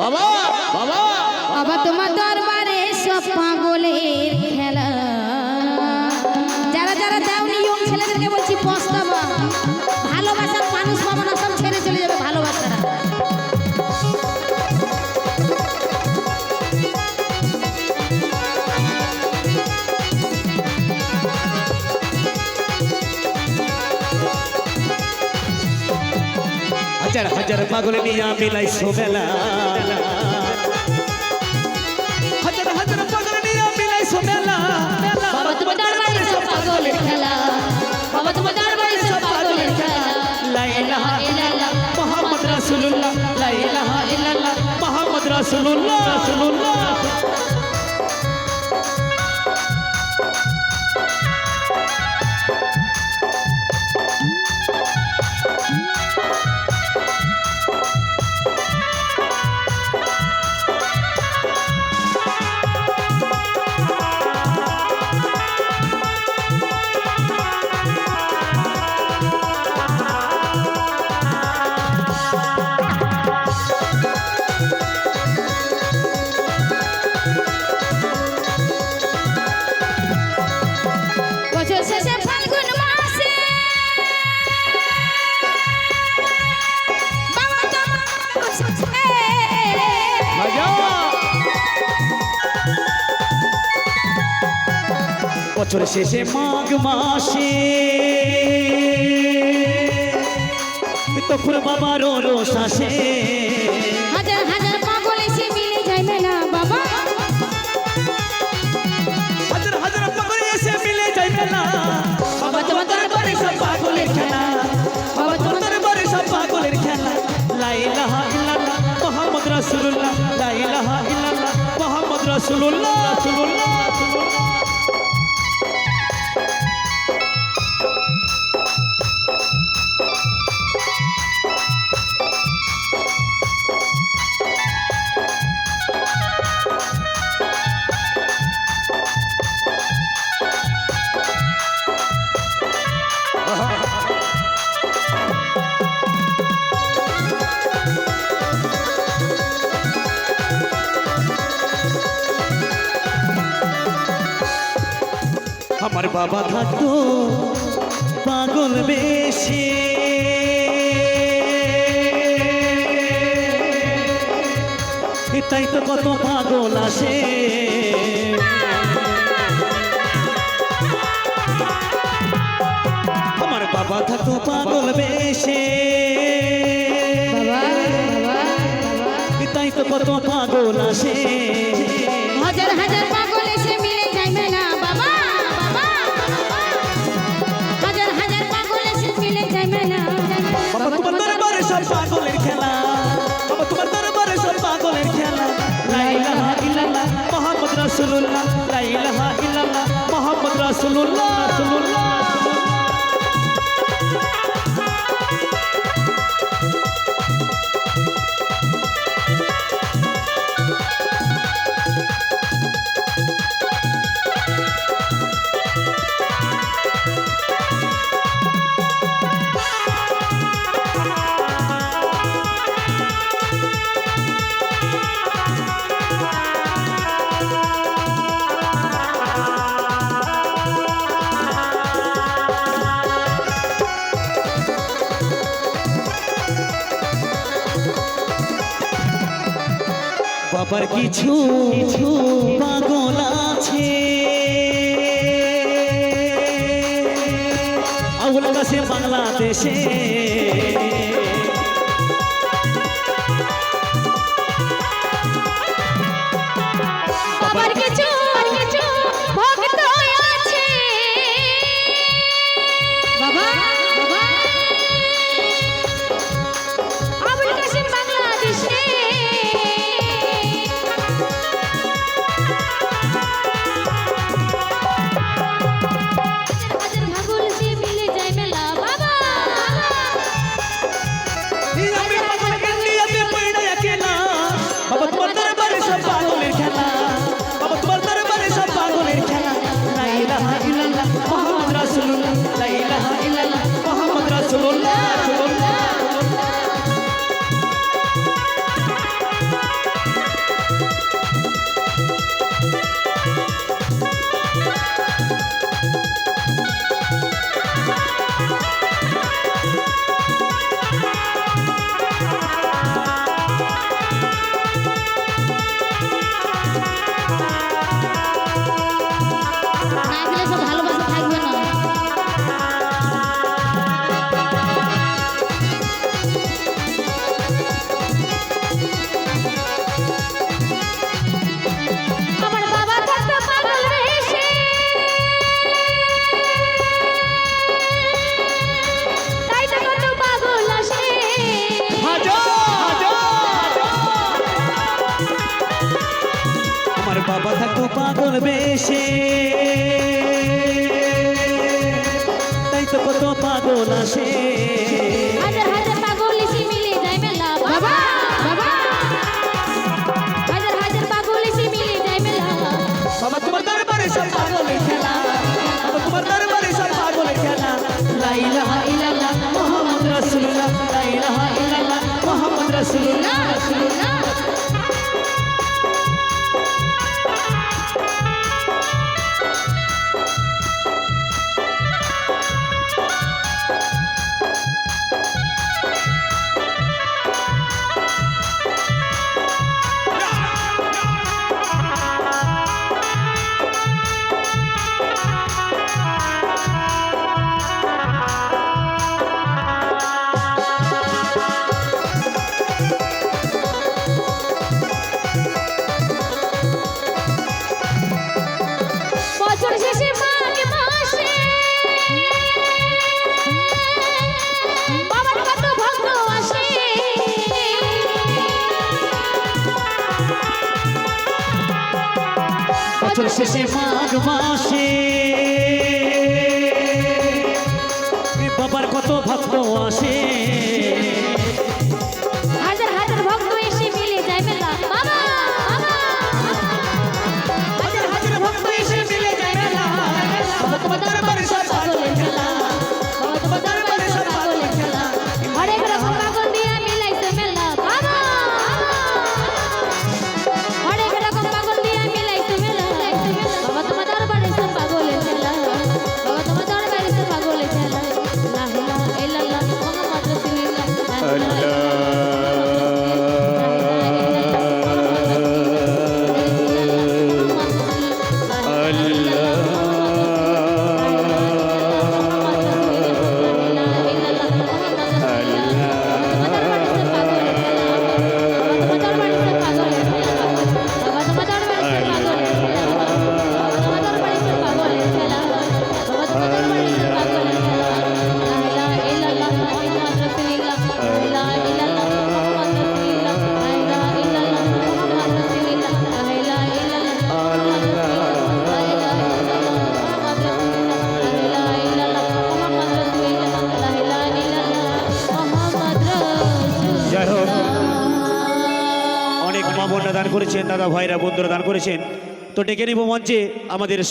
বাবা তোমার দরবারে সব পাগলের খেলা। যারা যারা দেওনি, ইয়ং ছেলেদেরকে বলছি, পস্তাবা। ভালোবাসার মানুষ পাবো না পাগল নিয়া মিলাইছো মেলা হাজার হাজার পাগল নিয়া মিলাইছো মেলা মেলা বাবা তোমার দরবারে সব পাগলের খেলা বাবা তোমার দরবারে সব পাগলের খেলা লা ইলাহা ইল্লাল্লাহ মুহাম্মদ রাসূলুল্লাহ। লা ইলাহা ইল্লাল্লাহ মুহাম্মদ রাসূলুল্লাহ রাসূলুল্লাহ। বছর শেষে মাঘ মাসে। তখন বাবার রোষ আসে। হাজার হাজার পাগল এসে মিলে যায় মেলা বাবা। হাজার হাজার পাগল এসে মিলে যায় মেলা। বাবা তোমার দরবারে সব পাগলের খেলা। বাবা তোমার দরবারে সব পাগলের খেলা। লা ইলাহা ইল্লাল্লাহ মুহাম্মদ রাসূলুল্লাহ। লা ইলাহা ইল্লাল্লাহ মুহাম্মদ রাসূলুল্লাহ। বাবা থাকতো পাগল বেশি। তাই তো কত পাগল আসে। আমার বাবা থাকতো পাগল বেশে। তাই তো কত পাগল আসে। সব পাগলের খেলা। বাবার কিছু পাগল আছে। আউল কাছে বাংলাদেশে পাগল বেশে। তাই তো কত পাগল আসে। বছর শেষে মাঘ মাসে করেছেন দাদা ভাইরা বন্ধুরা দান করেছেন। তো ডেকে নিব মঞ্চে আমাদের শরীর